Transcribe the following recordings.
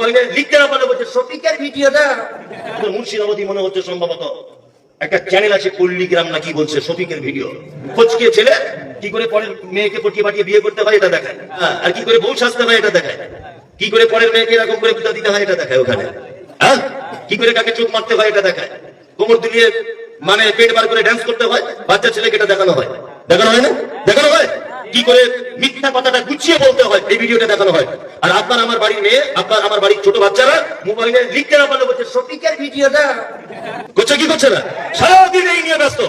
মনে হয় আর কি করে এটা দেখায়। কি করে পরের মেয়েকে এরকম করে দিতে এটা দেখায় ওখানে। হ্যাঁ কি করে কাকে চোখ মারতে এটা দেখায়। কোমর দুলিয়ে মানে পেট বার করে ড্যান্স করতে হয়, বাচ্চা ছেলেকে এটা দেখানো হয়। দেখানো হয় না? দেখানো হয়? কি করে মিথ্যা কথাটা গুছিয়ে বলতে হয়, এই ভিডিওটা দেখানো হয়। আর আপনার আমার বাড়ির মেয়ে, আপনার আমার বাড়ির ছোট বাচ্চারা মোবাইলে লিখতে না পারলে বলছে শফিকের ভিডিওটা। করছে কি করছে না? সারাদিন এই নিয়ে ব্যস্ত।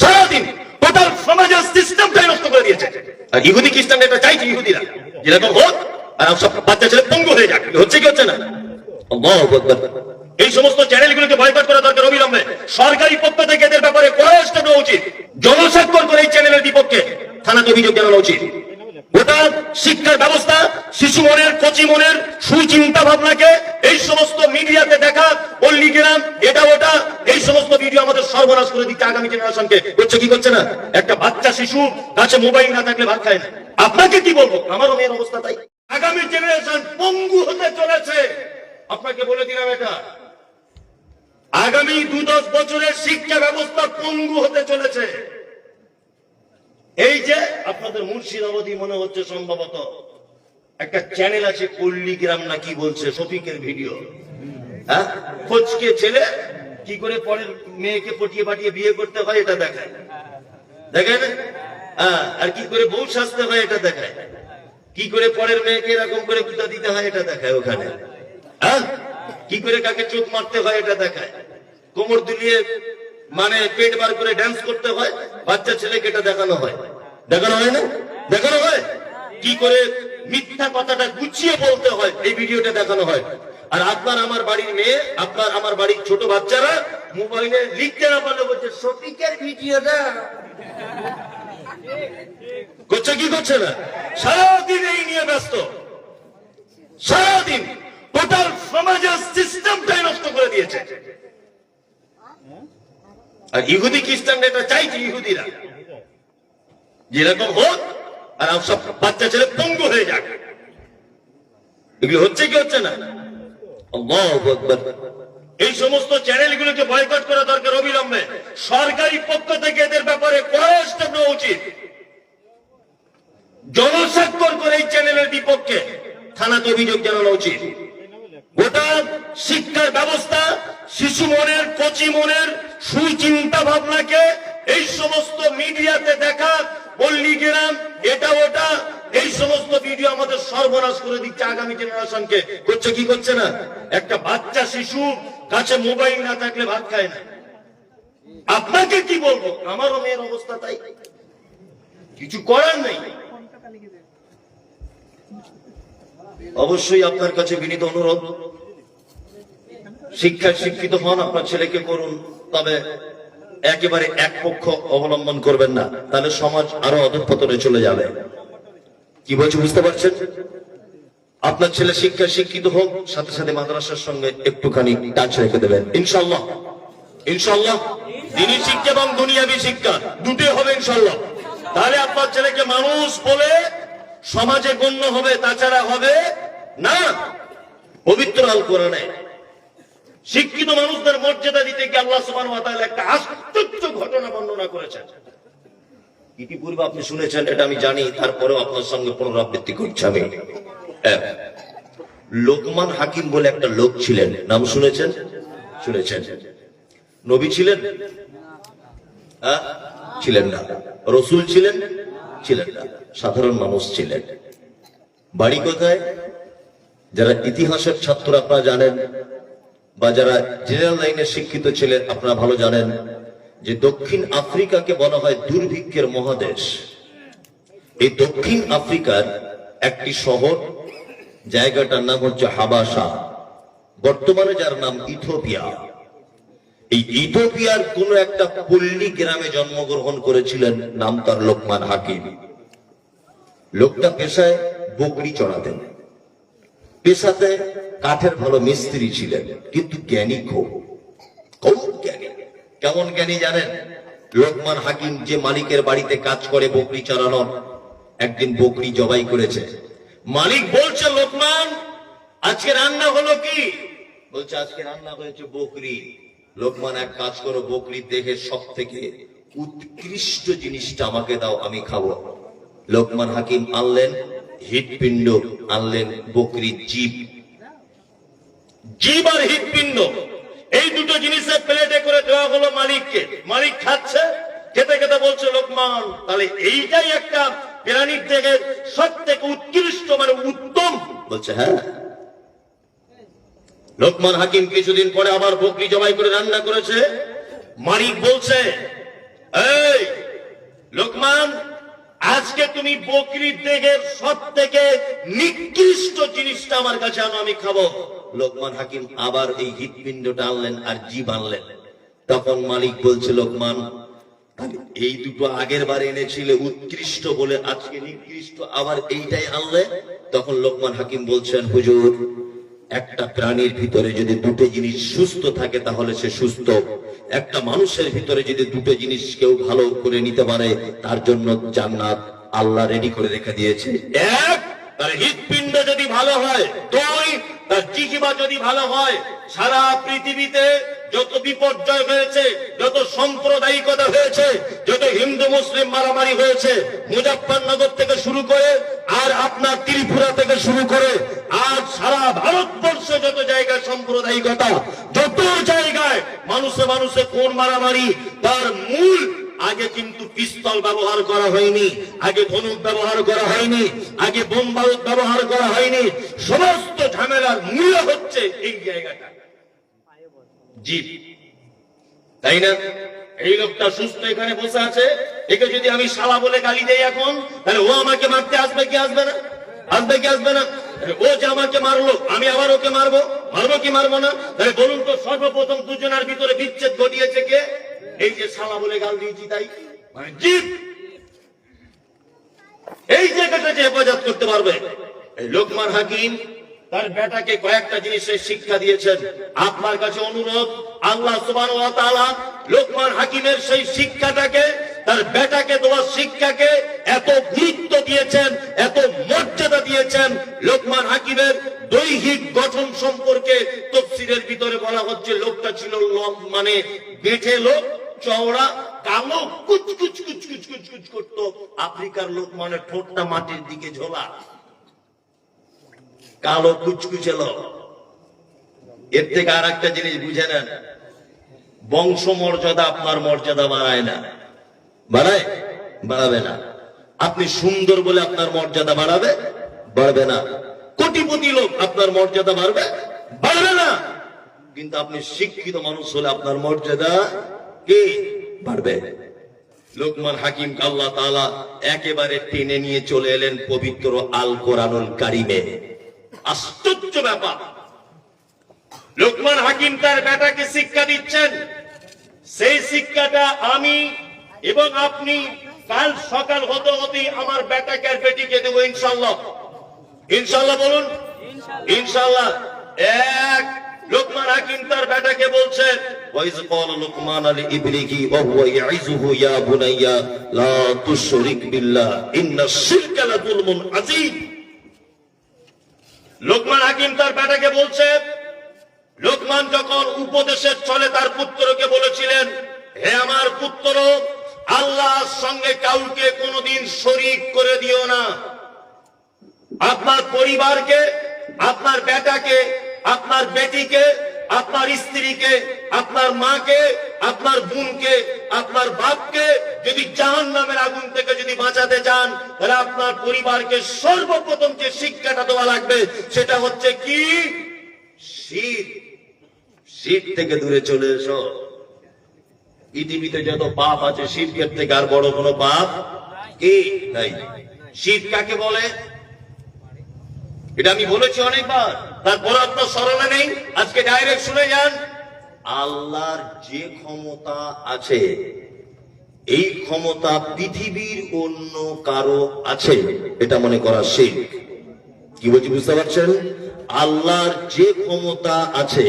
সারাদিন টোটাল সমাজের সিস্টেমটাই নষ্ট করে দিয়েছে। আর ইহুদি খ্রিস্টান এটা চাইছে, ইহুদিরা। যেরকম হোক, আর সব বাচ্চা ছেলে পঙ্গু হয়ে যাক, হচ্ছে কি হচ্ছে না? এই সমস্ত চ্যানেলগুলোকে বয়কট করা দরকার অবিলম্বে। সরকারি পক্ষ থেকে এদের ব্যাপারে কড়া স্টেপ নেওয়া উচিত। জনস্বাক্ষর করে এই চ্যানেলের বিপক্ষে। থানাতে অভিযোগ জানানো উচিত। গোটা শিক্ষার ব্যবস্থা, শিশু মনের, কচি মনের সুচিন্তা ভাবনাকে এই সমস্ত মিডিয়াতে দেখা পল্লীগ্রাম এটা ওটা, এই সমস্ত ভিডিও আমাদের সর্বনাশ করে দিচ্ছে আগামী জেনারেশনকে। করছে কি করছে না? একটা বাচ্চা শিশু কাছে মোবাইল না থাকলে ভাত খায় না। আপনাকে কি বলব? আমারও মেয়ের অবস্থা তাই। আগামী জেনারেশন পঙ্গু হতে চলেছে। আপনাকে বলে দিলাম এটা। আগামী দু দশ বছরের শিক্ষা ব্যবস্থা পঙ্গু হতে চলেছে। এই যে আপনাদের মুর্শিদাবাদী মনে হচ্ছে সম্ভবত একটা চ্যানেল আছে পল্লীগ্রাম না কি বলছে, শফিকের ভিডিও হ্যাঁ? ফচকে ছেলে কি করে পরের মেয়েকে পটিয়ে পাঠিয়ে বিয়ে করতে হয় এটা দেখায়। দেখায় না? হ্যাঁ আর কি করে বউ সাজতে হয় এটা দেখায়। কি করে পরের মেয়েকে এরকম করে পিতা দিতে হয় এটা দেখায় ওখানে। হ্যাঁ? কি করে কাকে চোখ মারতে হয় এটা দেখায়। কোমর দুলিয়ে মানে পেট বার করে ড্যান্স করতে হয়, বাচ্চা ছেলেকে এটা দেখানো হয়। দেখানো হয় না? দেখানো হয়? কি করে মিথ্যা কথাটা গুছিয়ে বলতে হয়, এই ভিডিওটা দেখানো হয়। আর আপনার আমার বাড়ির মেয়ে, আপনার আমার বাড়ির ছোট বাচ্চারা মোবাইলে লিখতে না পারলে বলছে শফিকের ভিডিওটা করছে কি করছে না? সারাদিন এই নিয়ে ব্যস্ত। সারাদিন টোটাল সমাজের সিস্টেমটাই নষ্ট করে দিয়েছে। আর ইহুদি খ্রিস্টান এটা চাইছে ইহুদিরা। যেরকম হোক, আর সব বাচ্চা ছেলে পঙ্গু হয়ে যাক। এগুলো হচ্ছে কি হচ্ছে না? এই সমস্ত চ্যানেলগুলোকে বয়কট করা দরকার অবিলম্বে। সরকারি পক্ষ থেকে এদের ব্যাপারে নেওয়া উচিত। জনস্বাক্ষর করে এই চ্যানেলের বিপক্ষে থানাতে অভিযোগ জানানো উচিত। গোটা শিক্ষার ব্যবস্থা শিশু মনের, কচি মনের সুচিন্তা ভাবনাকে এই সমস্ত মিডিয়াতে দেখা পল্লীগ্রাম এটা ওটা, এই সমস্ত ভিডিও আমাদের সর্বনাশ করে দিচ্ছে আগামী জেনারেশনকে করছে কি করছে না? একটা বাচ্চা শিশু কাছে মোবাইল না থাকলে ভাত খায় না। আপনাকে কি বলব? আমারও মেয়ের অবস্থা তাই। কিছু করার নেই। অবশ্যই আপনার কাছে বিনীত অনুরোধ। শিক্ষায় শিক্ষিত হন, আপনার ছেলেকে করুন, তবে একেবারে এক পক্ষ অবলম্বন করবেন না, তাহলে সমাজ আরও অধঃপতনে চলে যাবে। কি বলছি বুঝতে পারছেন? আপনার ছেলে শিক্ষায় শিক্ষিত হোক, সাথে সাথে মাদ্রাসার সঙ্গে একটুখানি টাচ রেখে দেবেন। ইনশাল্লাহ ইনশাল্লাহ দিনই শিক্ষা এবং দুনিয়াবি শিক্ষা, দুটোই হবে ইনশাল্লাহ তাহলে আপনার ছেলেকে মানুষ বলে সমাজে গণ্য হবে, তাছাড়া হবে না। পবিত্র আল কোরআনে। শিক্ষিত মানুষদের মর্যাদা দিতে গিয়ে আল্লাহ তাআলা একটা আশ্চর্য ঘটনা বর্ণনা করেছেন। ইতিপূর্বে আপনি শুনেছেন, এটা আমি জানি, তারপরেও আপনার সঙ্গে পুনরাবৃত্তি করছি আমি। লোকমান হাকিম বলে একটা লোক ছিলেন। নাম শুনেছেন? শুনেছেন। নবী ছিলেন? হ্যাঁ? ছিলেন না। রসুল ছিলেন? ছিলেন না। সাধারণ মানুষ ছিলেন। বাড়ি কোথায়? যারা ইতিহাসের ছাত্র আপনারা জানেন বা যারা জেনারেল লাইনে শিক্ষিত ছিলেন আপনারা ভালো জানেন যে দক্ষিণ আফ্রিকাকে বলা হয় দুর্ভিক্ষের মহাদেশ। এই দক্ষিণ আফ্রিকার একটি শহর, জায়গাটার নাম হচ্ছে হাবাসা। বর্তমানে যার নাম ইথোপিয়া এই ইথোপিয়ার কোন একটা পল্লী গ্রামে জন্মগ্রহণ করেছিলেন, নাম তার লোকমান হাকিম। লোকটা পেশায় বকরি চড়াতেন। পেশাতে কাঠের ভালো মিস্ত্রি ছিলেন, কিন্তু জ্ঞানী খুব। খুব জ্ঞানী। কেমন জ্ঞানী জানেন? লোকমান হাকিম যে মালিকের বাড়িতে কাজ করে, বকরি চড়ানোর। একদিন বকরি জবাই করেছে। মালিক বলছে, লোকমান, আজকে রান্না হলো কি? বলছে, আজকে রান্না হয়েছে বকরি। লোকমান, এক কাজ করো, বকরি দেখে সব থেকে উৎকৃষ্ট জিনিসটা আমাকে দাও, আমি খাব। লোকমান হাকিম আনলেন, হৃৎপিণ্ড আনলেন বকরির জীব। জীব আর হৃৎপিণ্ড। এই দুটো জিনিসের প্লেটে করে দেওয়া হলো মালিককে। মালিক খাচ্ছে, খেতে খেতে বলছে, লোকমান, তাহলে এইটাই একটা প্রাণীর থেকে সব থেকে উৎকৃষ্ট মানে উত্তম। বলছে হ্যাঁ। লোকমান হাকিম কিছুদিন পরে আবার বকরি জবাই করে রান্না করেছে। মালিক বলছে, এই, লোকমান, আজকে তুমি বকরির দেহের সব থেকে নিকৃষ্ট জিনিসটা আমার কাছে আনো, আমি খাব। লোকমান হাকিম আবার এই হৃৎপিণ্ডটা আনলেন আর জীব আনলেন। তখন মালিক বলছে, লোকমান এই দুটো আগের বার এনেছিলে উৎকৃষ্ট বলে আজকে নিকৃষ্ট, আবার এইটাই আনলে? তখন লোকমান হাকিম বলছেন, হুজুর, একটা প্রাণীর ভিতরে যদি দুটো জিনিস সুস্থ থাকে তাহলে সে সুস্থ। একটা মানুষের ভিতরে যদি দুটো জিনিস কেউ ভালো করে নিতে পারে, তার জন্য জান্নাত আল্লাহ রেডি করে রেখে দিয়েছে। এক তার যদি ভালো হয়, দুই, তার জিহিবা যদি ভালো হয়, সারা পৃথিবীতে যত বিপর্যয় হয়েছে, যত সাম্প্রদায়িকতা হয়েছে, যত হিন্দু, মুসলিম মারামারি হয়েছে, মুজাফফরনগর থেকে শুরু করে, আর আপনার ত্রিপুরা থেকে শুরু করে আর সারা ভারতবর্ষে যত জায়গায় সাম্প্রদায়িকতা, যত জায়গায় মানুষে মানুষে কোন মারামারি, তার মূল আগে কিন্তু পিস্তল ব্যবহার করা হয়নি, আগে ধনুক ব্যবহার করা হয়নি, আগে বোম ব্যবহার করা হয়নি, সমস্ত ঝামেলার মূল হচ্ছে এই জায়গাটা। জীব তাই না? এই লোকটা সুস্থ এখানে বসে আছে, একে যদি আমি শালা বলে গালি দেই এখন, তাহলে ও আমাকে মারতে আসবে কি আসবে না? আসবে কি আসবে না? ও যে আমাকে মারলো, আমি আবার ওকে মারবো? মারবো কি মারবো না? তাহলে বলুন তো সর্বপ্রথম দুজনের ভিতরে বিচ্ছেদ ঘটিয়েছে কে? এই যে শালা বলে গাল দিয়েছি তাই? মানে জীব এই জায়গাটা যে হেফাজত করতে পারবে। এই লোকমান হাকিম, তার বেটাকে কয়েকটা জিনিসের শিক্ষা দিয়েছেন। আপনার কাছে অনুরোধ, আল্লাহ সুবান লোকমান হাকিমের সেই শিক্ষাটাকে, তার বেটাকে দেওয়ার শিক্ষাকে এত গুরুত্ব দিয়েছেন, এত মর্যাদা দিয়েছেন। লোকমান হাকিমের দৈহিক গঠন সম্পর্কে তফসিরের ভিতরে বলা হচ্ছে, লোকটা ছিল মানে বেঠে লোক চওড়া, কালো, কুচ কুচ কুচ কুচ কুচ কুচ করতো। আফ্রিকার লোক মানে ঠোঁটটা মাটির দিকে ঝোলা। কালো এর থেকে আর একটা জিনিস বুঝে নেন, বংশ মর্যাদা আপনার মর্যাদা বাড়ায় না। বাড়ায়? বাড়াবে না। আপনি সুন্দর বলে আপনার মর্যাদা বাড়াবে? বাড়বে না। কোটিপতি লোক আপনার মর্যাদা বাড়বে? বাড়বে না। কিন্তু আপনি শিক্ষিত মানুষ হলে আপনার মর্যাদা কি? বাড়বে লোকমান হাকিম আল্লাহ তাআলা একেবারে টেনে নিয়ে চলে এলেন পবিত্র আল কোরআনুল কারিমে। আশ্চর্য ব্যাপার। লোকমান হাকিম তার বেটাকে শিক্ষা দিচ্ছেন। সেই শিক্ষাটা আমি এবং আপনি কাল সকাল হতে হতেই আমার বেটাকে আর বেটিকে দেবো ইনশাল্লাহ ইনশাল্লাহ বলুন। ইনশাল্লাহ এক লোকমান যখন উপদেশের চলে তার পুত্রকে বলেছিলেন, হে আমার পুত্র, আল্লাহর সঙ্গে কাউকে কোনোদিন শরিক করে দিও না। আপনার পরিবারকে, আপনার বেটাকে আপনার বেটিকে, আপনার স্ত্রীকে, আপনার মাকে, আপনার বোনকে, আপনার বাপকে যদি জাহান নামের আগুন থেকে যদি বাঁচাতে চান, তাহলে আপনার পরিবারকে সর্বপ্রথম যে শিক্ষাটা দেওয়া লাগবে, সেটা হচ্ছে কি? শীত। শীত থেকে দূরে চলে এসো। পৃথিবীতে যত পাপ আছে শীতের থেকে আর বড় কোনো পাপ কি তাই শীত কাকে বলে? এটা আমি বলেছি অনেকবার। তারপর আপনার স্মরণে নেই। আজকে ডাইরেক্ট শুনে যান। আল্লাহর যে ক্ষমতা আছে এই ক্ষমতা পৃথিবীর অন্য কারও আছে এটা মনে করা শিখ কি বলছি বুঝতে পারছেন? আল্লাহর যে ক্ষমতা আছে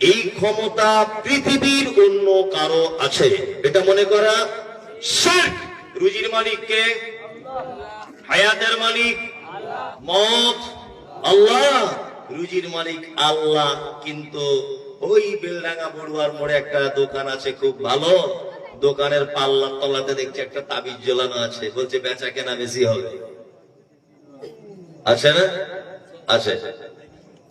এই ক্ষমতা পৃথিবীর অন্য কারও আছে এটা মনে করা শিখ রুজির মালিককে হায়াতের মালিক। মত। আল্লাহ। রুজির মালিক আল্লাহ, কিন্তু ওই বেলডাঙ্গা বড়ুয়ার মোড়ে একটা দোকান আছে খুব ভালো। দোকানের পাল্লার তলাতে দেখছি একটা তাবিজ ঝোলানো আছে। বলছে, বেচা কেনা বেশি হবে। আছে না? আছে।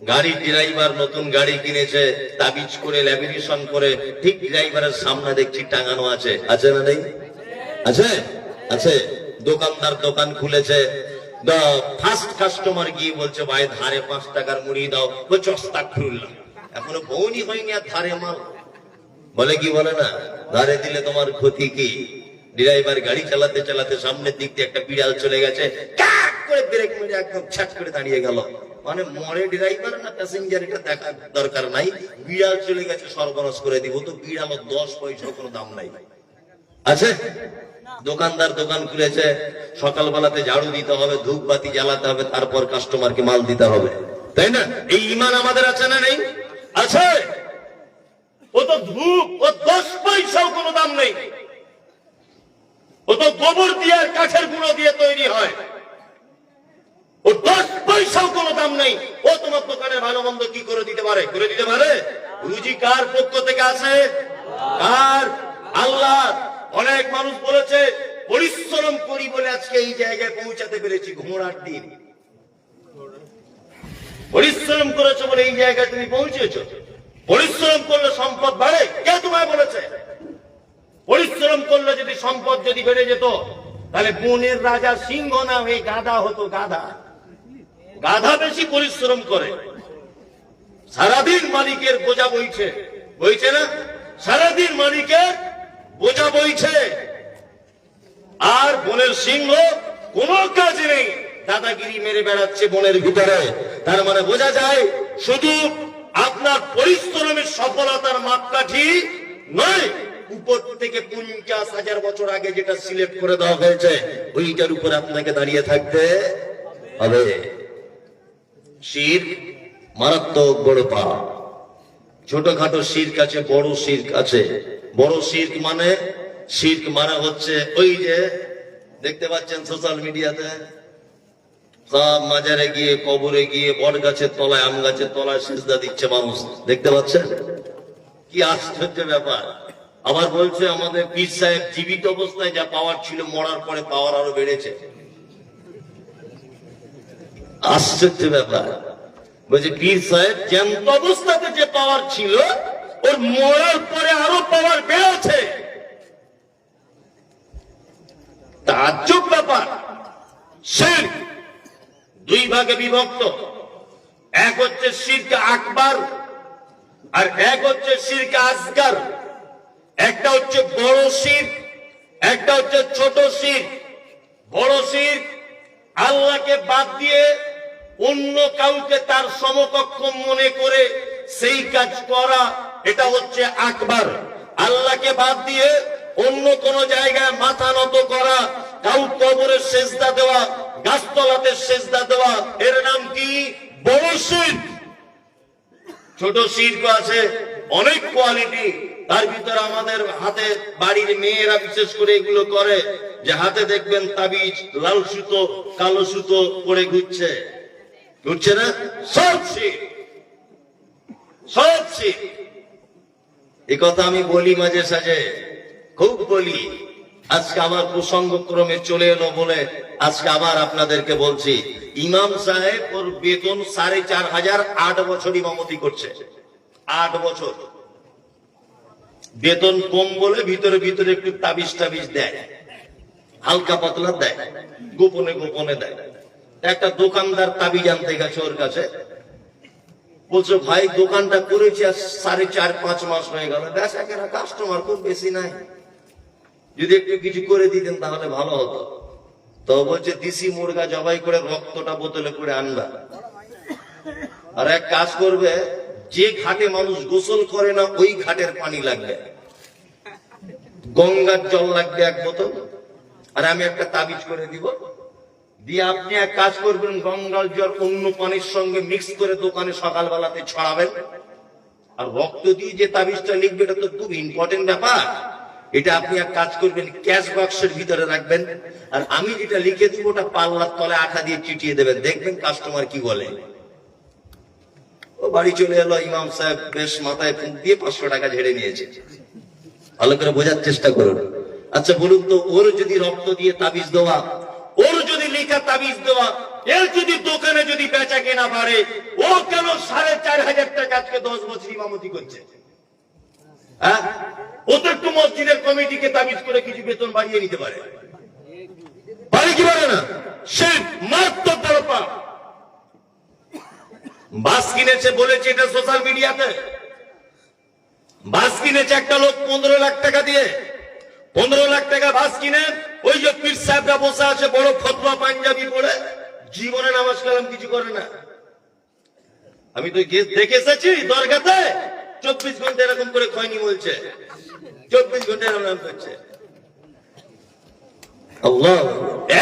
গাড়ির ড্রাইভার নতুন গাড়ি কিনেছে, তাবিজ করে, ল্যামিনেশন করে, ঠিক ড্রাইভারের সামনে দেখছি টাঙানো আছে। আছে না নেই? আছে? আছে। দোকানদার দোকান খুলেছে। ফার্স্ট কাস্টমার গিয়ে বলছে, ভাই, ধারে পাঁচ টাকার মুড়ি দাও। বলছে এখনও হয়নি আর ধারে মাল। বলে কি, বলে না, ধারে দিলে তোমার ক্ষতি কি? ড্রাইভার গাড়ি চালাতে চালাতে সামনের দিক দিয়ে একটা বিড়াল চলে গেছে করে ব্রেক মেরে একদম করে দাঁড়িয়ে গেল। মানে মরে ড্রাইভার না প্যাসেঞ্জার, এটা দেখার দরকার নাই। বিড়াল চলে গেছে, সর্বনাশ করে দিব। তো বিড়াল দশ পয়সার কোনো দাম নাই। আছে? দোকানদার দোকান খুলেছে, সকালবেলাতে ঝাড়ু দিতে হবে ধূপ বাতি জ্বালাতে হবে, তারপর কাস্টমারকে মাল দিতে হবে। তাই না? এই ইমান আমাদের আছে না নেই? আছে! ও তো ধূপ, ও দশ পয়সাও কোনো দাম নেই। ও তো গোবর দিয়ে আর কাঠের গুঁড়ো দিয়ে তৈরি হয়। ও দশ পয়সাও কোনো দাম নেই। ও তোমার দোকানের ভালো মন্দ কি করে দিতে পারে? করে দিতে পারে? রুজি কার পক্ষ থেকে আসে কার? আল্লাহ অনেক মানুষ বলেছে, পরিশ্রম করি বলে আজকে এই জায়গায় পৌঁছাতে পেরেছি ঘোড়ার দিন পরিশ্রম করেছ বলে এই জায়গায় তুমি পৌঁছেছো। পরিশ্রম করলে সম্পদ বাড়ে। কে তোমায় বলেছে? পরিশ্রম করলে যদি সম্পদ যদি বেড়ে যেত, তাহলে বনের রাজা সিংহ না হয়ে গাধা হতো, গাধা। গাধা বেশি পরিশ্রম করে। সারাদিন মালিকের বোঝা বইছে। বইছে না? সারাদিন মালিকের বোঝা বইছে। আর বনের সিংহ কোনো কাজ নেই। দাদাগিরি মেরে বেড়াচ্ছে বনের ভিতরে। তার মানে বোঝা যায়, শুধু আপনার পরিশ্রমের সফলতার মাপকাঠি নয়, উপর থেকে পঞ্চাশ হাজার বছর আগে যেটা সিলেক্ট করে দেওয়া হয়েছে, ওইটার উপর আপনাকে দাঁড়িয়ে থাকতে হবে। শির মারাত্মক বড় পা ছোটখাটো শির্ক আছে বড় শির আছে বড় শির্ক মানে শির্ক মানে হচ্ছে ওই যে, দেখতে পাচ্ছেন সোশ্যাল মিডিয়াতে সব মাজারে গিয়ে, কবরে গিয়ে, বট গাছের তলায়, আম গাছের তলায় সেজদা দিচ্ছে মানুষ। দেখতে পাচ্ছেন? কি আশ্চর্য ব্যাপার। আবার বলছে আমাদের পীর সাহেব জীবিত অবস্থায় যা পাওয়ার ছিল, মরার পরে পাওয়ার আরও বেড়েছে। আশ্চর্য ব্যাপার। বলছে, পীর সাহেব, জ্যান্ত অবস্থাতে যে পাওয়ার ছিল, ওর মরার পরে আরও পাওয়ার বেড়েছে তাজ্জব ব্যাপার। শির্ক দুই ভাগে বিভক্ত। এক হচ্ছে শির্ক আকবার আর এক হচ্ছে শির্ক আসগার। একটা হচ্ছে বড় শির একটা হচ্ছে ছোট শির বড় শির আল্লাহকে বাদ দিয়ে অন্য কাউকে তার সমকক্ষ মনে করে সেই কাজ করা, এটা হচ্ছে আকবার। আল্লাহকে বাদ দিয়ে অন্য কোন জায়গায় মাথা নত করা কাউ কবরের সেজদা দেওয়া, গাছতলাতে সেজদা দেওয়া, এর নাম কি? বড় শির ছোট শিল্প আছে, অনেক কোয়ালিটি। তার ভিতরে আমাদের হাতে বাড়ির মেয়েরা বিশেষ করে এগুলো করে, যে হাতে দেখবেন তাবিজ, লাল সুতো, কালো সুতো পরে ঘুরছে। ঘুরছে না? সব শিখ সব শিখ এ কথা আমি বলি মাঝে সাঝে, খুব বলি। আজকে আমার প্রসঙ্গ ক্রমে চলে এলো বলে আজকে আবার আপনাদেরকে বলছি, ইমাম সাহেব ওর বেতন সাড়ে চার হাজার আট বছর ইমামতি করছে। আট বছর। বেতন কম বলে ভিতরে ভিতরে একটু তাবিজ টাবিজ দেয়। হালকা পাতলা দেয়। গোপনে গোপনে দেয়। একটা দোকানদার তাবিজ আনতে গেছে ওর কাছে। বলছো, ভাই, দোকানটা করেছি আর সাড়ে চার, পাঁচ মাস হয়ে গেল। কেনা কাস্টমার খুব বেশি নাই। যদি একটু কিছু করে দিতেন তাহলে ভালো হতো। তো বলছে, দিশি মুরগা জবাই করে রক্তটা বোতলে করে আনবা। আর এক কাজ করবে, যে ঘাটে মানুষ গোসল করে না, ওই ঘাটের পানি লাগবে। গঙ্গার জল লাগবে এক বোতল। আর আমি একটা তাবিজ করে দিব। দিয়ে আপনি এক কাজ করবেন গঙ্গাল জল অন্য পানির সঙ্গে মিক্স করে দোকানে সকালবেলাতে ছড়াবেন। আর রক্ত দিয়ে যে তাবিজটা লিখবে, এটা তো খুব ইম্পর্টেন্ট ব্যাপার। এটা আপনি এক কাজ করবেন ক্যাশ বক্সের ভিতরে রাখবেন। আর আমি যেটা লিখে দিব, ওটা পাল্লার তলে আঠা দিয়ে চিটিয়ে দেবেন। দেখবেন কাস্টমার কি বলে। ও বাড়ি চলে এলো, ইমাম সাহেব বেশ মাথায় ফুঁক দিয়ে পাঁচশো টাকা ঝেড়ে নিয়েছে। ভালো করে বোঝার চেষ্টা করুন। আচ্ছা বলুন তো, ওর যদি রক্ত দিয়ে তাবিজ দেওয়া ওর তাবিজ দেওয়া এর যদি দোকানে যদি বেচা কেনা পারে ও কেন সাড়ে চার হাজার টাকা আজকে দশ বছর ইমামতি করছে? হ্যাঁ? ও তো একটু মসজিদের কমিটিকে তাবিজ করে কিছু বেতন বাড়িয়ে নিতে পারে। পারে কি পারে না? সে মারাত্মক বড় পাপ। বাস কিনেছে বলেছে এটা সোশ্যাল মিডিয়াতে বাস কিনেছে একটা লোক পনেরো লাখ টাকা দিয়ে। পনেরো লাখ টাকা বাস কিনে ওই যে পীর সাহেবরা বসে আছে, বড় ফতোয়া পাঞ্জাবি পরে। জীবনে নামাজ কালাম কিছু করে না। আমি তো দেখে এসেছি দরগাতে। চব্বিশ ঘণ্টা এরকম করে খয়নি বলছে। চব্বিশ ঘণ্টা এরকম করছে।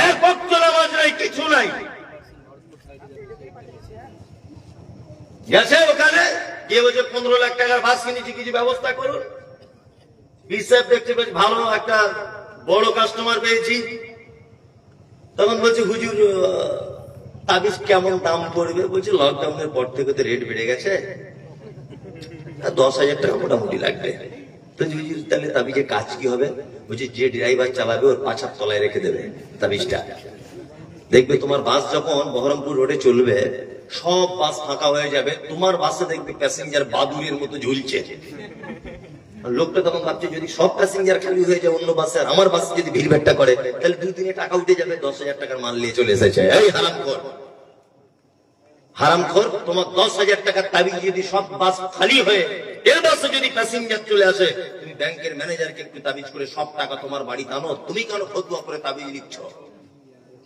এক নামাজ নাই, কিছু নাই। গেছে ওখানে, গিয়ে বলছে, পনেরো লাখ টাকার বাস কিনেছি, কিছু ব্যবস্থা করুন। হিসাব দেখতে বেশ ভালো একটা বড় কাস্টমার পেয়েছি। তখন বলছে, হুজুর তাবিজ কেমন দাম পড়বে? বলছে লকডাউনের পর থেকে তো রেট বেড়ে গেছে। দশ হাজার টাকা মোটামুটি লাগবে। তো তাহলে তাবিজের কাজ কি হবে? বলছে, যে ড্রাইভার চালাবে, ওর পাছার তলায় রেখে দেবে তাবিজটা। দেখবে তোমার বাস যখন বহরমপুর রোডে চলবে, সব বাস ফাঁকা হয়ে যাবে। তোমার বাসে দেখবে প্যাসেঞ্জার বাদুরের মতো ঝুলছে। লোকটা তখন ভাবছে, যদি সব প্যাসেঞ্জার খালি হয়ে যায়, অন্য বাসে আর আমার বাসে যদি ভিড়ভাট্টা করে, তাহলে দুই দিনে টাকা উঠে যাবে, দশ হাজার টাকার মাল নিয়ে চলে এসেছে। এই হারাম কর হারাম খোর তোমার দশ হাজার টাকার তাবিজ যদি সব বাস খালি হয়ে, এর বাসে যদি প্যাসেঞ্জার চলে আসে, তুমি ব্যাংকের ম্যানেজারকে একটু তাবিজ করে, সব টাকা তোমার বাড়ি আনো তুমি কেন ফতুয়া করে তাবিজ নিচ্ছ?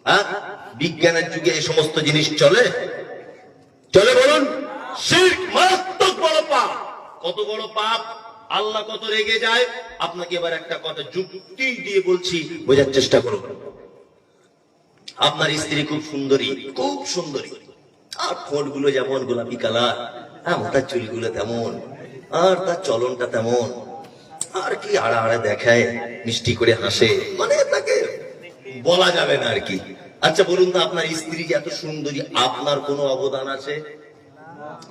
হ্যাঁ? বিজ্ঞানের যুগে এই সমস্ত জিনিস চলে? চলে বলুন, শিরক মারাত্মক বড় পাপ। কত বড় পাপ? আল্লাহ কত রেগে যায়? আপনাকে এবার একটা কথা যুক্তি দিয়ে বলছি, বোঝার চেষ্টা করুন। আপনার স্ত্রী খুব সুন্দরী খুব সুন্দরী। আর ঠোঁটগুলো যেমন গোলাপি কালার হ্যাঁ মাথার চুলগুলো তেমন, আর তার চলনটা তেমন। আর কি আড়া আড়া দেখায়, মিষ্টি করে হাসে মানে তাকে বলা যাবে না আর কি। আচ্ছা বলুন তো, আপনার স্ত্রী যে এত সুন্দরী, আপনার কোনো অবদান আছে?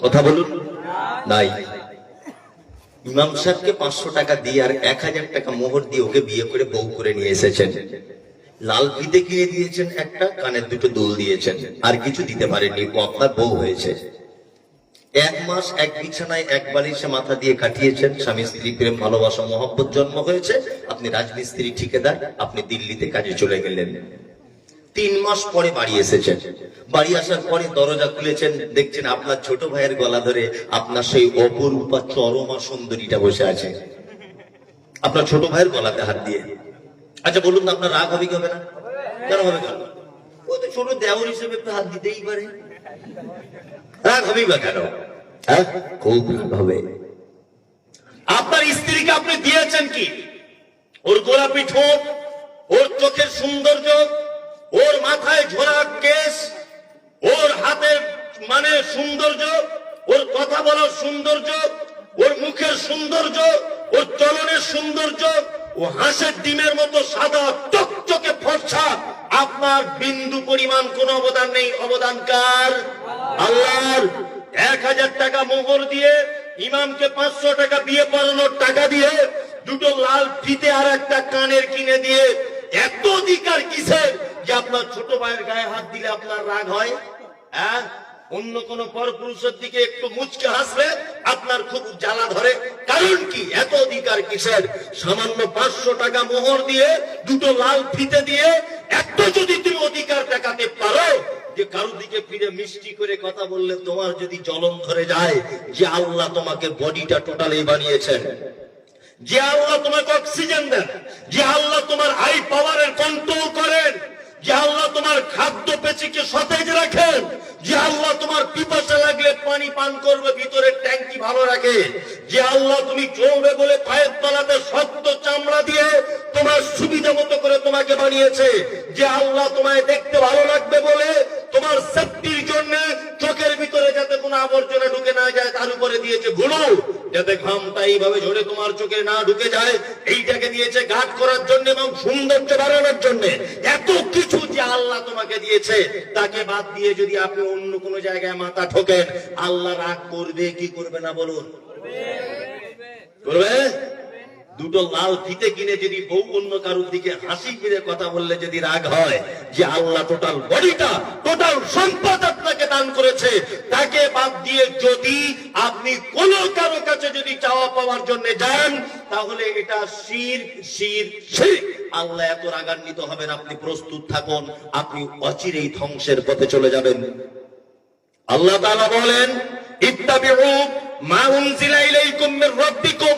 কথা বলুন। নাই। ইমাম সাহেবকে পাঁচশো টাকা দিয়ে আর এক হাজার টাকা মোহর দিয়ে ওকে বিয়ে করে বউ করে নিয়ে এসেছেন। লাল ফিতে কিনে দিয়েছেন একটা, কানের দুটো দোল দিয়েছেন। আর কিছু দিতে পারেনি ও আপনার বউ হয়েছে। এক মাস এক বিছানায় এক বালিশে মাথা দিয়ে কাটিয়েছেন। স্বামী স্ত্রী, প্রেম, ভালোবাসা, মহব্বত জন্ম হয়েছে। আপনি রাজমিস্ত্রি, ঠিকাদার, আপনি দিল্লিতে কাজে চলে গেলেন। তিন মাস পরে বাড়ি এসেছেন। বাড়ি আসার পরে দরজা খুলেছেন, দেখছেন আপনার ছোট ভাইয়ের গলা ধরে আপনার সেই অপরূপা চরমা সুন্দরীটা বসে আছে। আপনার ছোট ভাইয়ের গলাতে হাত দিয়ে। আচ্ছা বলুন তো আপনার রাগ হবে কি হবে না? কেন হবে কেন? ও তো ছোট দেওর হিসেবে একটু হাত দিতেই পারে। রাগ হবেই বা কেন? হ্যাঁ? খুব রাগ হবে। আপনার স্ত্রীকে আপনি দিয়েছেন কি? ওর গোলাপি ঠোঁট, ওর চোখের সৌন্দর্য ওর মাথায় ঝোলা কেশ ওর হাতের মানে সৌন্দর্য, ওর কথা বলার সৌন্দর্য, ওর মুখের সৌন্দর্য, ওর চলনের সৌন্দর্য, ও হাঁসের ডিমের মতো সাদা চকচকে ফর্সা। আপনার বিন্দু পরিমাণ কোনো অবদান নেই। অবদান কার? আল্লাহর। এক হাজার টাকা মোহর দিয়ে ইমামকে পাঁচশো টাকা বিয়ে পড়ানোর টাকা দিয়ে দুটো লাল ফিতে আর একটা কানের কিনে দিয়ে এত অধিকার কিসের? যে আপনার ছোট ভাইয়ের গায়ে হাত দিলে আপনার রাগ হয়? হ্যাঁ? অন্য কোন পরপুরুষের দিকে একটু মুচকে হাসলে আপনার খুব জ্বালা ধরে। কারণ কি? এত অধিকার কিসের? সামান্য পাঁচশো টাকা মোহর দিয়ে, দুটো লাল ফিতে দিয়ে, এত যদি তুমি অধিকার দেখাতে পারো, যে কারও দিকে ফিরে মিষ্টি করে কথা বললে তোমার যদি জ্বলন ধরে যায়, যে আল্লাহ তোমাকে বডিটা টোটালি বানিয়েছেন। যে আল্লাহ তোমাকে অক্সিজেন দেন। যে আল্লাহ তোমার হাই পাওয়ারের কন্ট্রোল করেন। যে আল্লাহ তোমার খাদ্য পেচিকে সতেজ রাখেন। যে আল্লাহ তোমার পিপাসা লাগলে পানি পান করবে ভিতরে ট্যাঙ্কি ভালো রাখে। যে আল্লাহ তুমি চৌবে বলে পায়ের তলাতে শক্ত চামড়া দিয়ে তোমার সুবিধা মতো করে তোমাকে বানিয়েছে, যে আল্লাহ তোমায় দেখতে ভালো লাগবে বলে তোমার সেফটির জন্য চোখের ভিতরে যাতে কোনো আবর্জনা ঢুকে না যায়, তার উপরে দিয়েছে গুলো যাতে ঘামটা এইভাবে ঝরে তোমার চোখে না ঢুকে যায়, এইটাকে দিয়েছে ঘাট করার জন্য এবং সৌন্দর্য বাড়ানোর জন্য। এত কিছু যে আল্লাহ তোমাকে দিয়েছে, তাকে বাদ দিয়ে যদি আপনি অন্য কোনো জায়গায় মাথা ঠোকেন আল্লাহ রাগ করবে কি করবে না বলুন? করবে দুটো লাল ফিতে কিনে যদি বউ অন্য কারোর দিকে হাসি ফিরে কথা বললে যদি রাগ হয় যে আল্লাহ টোটাল বডিটা টোটাল সম্পদ আপনাকে দান করেছে, তাকে বাদ দিয়ে যদি আপনি কোন কারও কাছে যদি চাওয়া পাওয়ার জন্য যান, তাহলে এটা শির শির শির। আল্লাহ এত রাগান্বিত হবেন, আপনি প্রস্তুত থাকুন, আপনি অচিরেই ধ্বংসের পথে চলে যাবেন। আল্লাহ তাআলা বলেন ইত্তাবিউ মা উনজিলা ইলাইকুম মির রাব্বিকুম।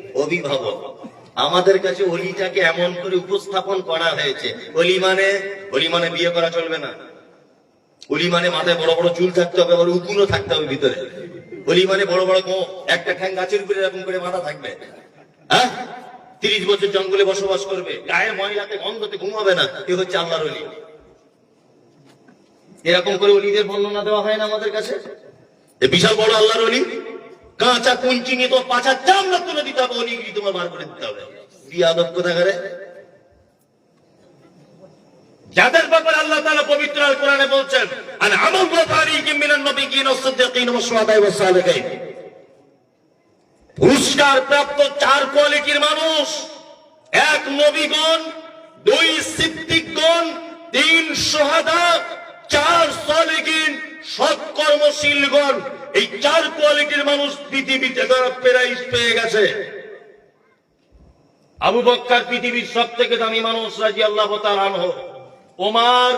অভিভাবক, আমাদের কাছে অলিটাকে এমন করে উপস্থাপন করা হয়েছে। অলি মানে অলি মানে বিয়ে করা চলবে না। অলি মানে মাথায় বড় বড় চুল থাকতে হবে, আবার উকুনও থাকতে হবে ভিতরে। অলি মানে বড় বড় গো একটা ঠ্যাং গাছের উপরে এরকম করে মাথা থাকবে। হ্যাঁ? তিরিশ বছর জঙ্গলে বসবাস করবে, গায়ে ময়লাতে, গন্ধতে ঘুমাবে না, এ হচ্ছে আল্লাহর অলি। এরকম করে অলিদের বর্ণনা দেওয়া হয় না আমাদের কাছে? বিশাল বড় আল্লাহর অলি। কাঁচা কুঞ্চি নিয়ে তো পাঁচা চামড়া তুলে দিতে হবে অলিগুলি তোমার বার করে দিতে হবে। বিয়াদব কোথাকারে? যাদের ব্যাপারে আল্লাহ তাআলা পবিত্র আল কোরআনে বলছেন আন আমল বাতারিকিম মিনান নবিয়িন ওয়াস সিদ্দিকিন ওয়াস শুহাদা ওয়াস পুরস্কার প্রাপ্ত চার কোয়ালিটির মানুষ, এক নবীগণ, দুই সিদ্দিকগণ, তিন সোহাদা চার সালেকিন সৎকর্মশীলগণ এই চার কোয়ালিটির মানুষ পৃথিবীতে তারা প্রাইজ পেয়ে গেছে। আবু বক্কার পৃথিবীর সব থেকে দামি মানুষ রাজি আল্লাহ আনহ। ওমার,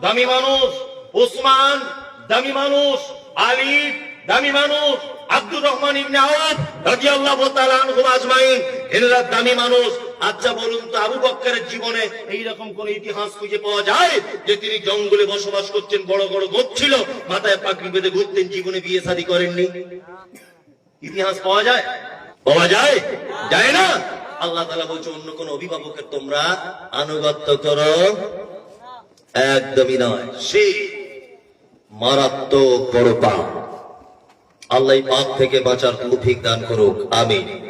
দামি মানুষ। ওসমান, দামি মানুষ। আলী, দামি মানুষ। আব্দুর রহমান ইবনে আওয়াব রাদিয়াল্লাহু তাআলা আনহু আজমাইন। এনারা দামি মানুষ। আচ্ছা বলুন তো, আবু বক্করের জীবনে এই রকম কোন ইতিহাস খুঁজে পাওয়া যায় যে তিনি জঙ্গলে বসবাস করছেন বড় বড় গোপ ছিল, মাথায় পাগড়ি বেঁধে ঘুরতেন, জীবনে বিয়ে শাদী করেননি? ইতিহাস পাওয়া যায়? পাওয়া যায়? যায় না? আল্লাহ তাআলা বলছে, অন্য কোন অভিভাবকের তোমরা আনুগত্য করো? একদমই নয়। সে মারাত্মক বড় পাপ আল্লাহ পাপ থেকে বাঁচার তৌফিক দান করুক। আমিন।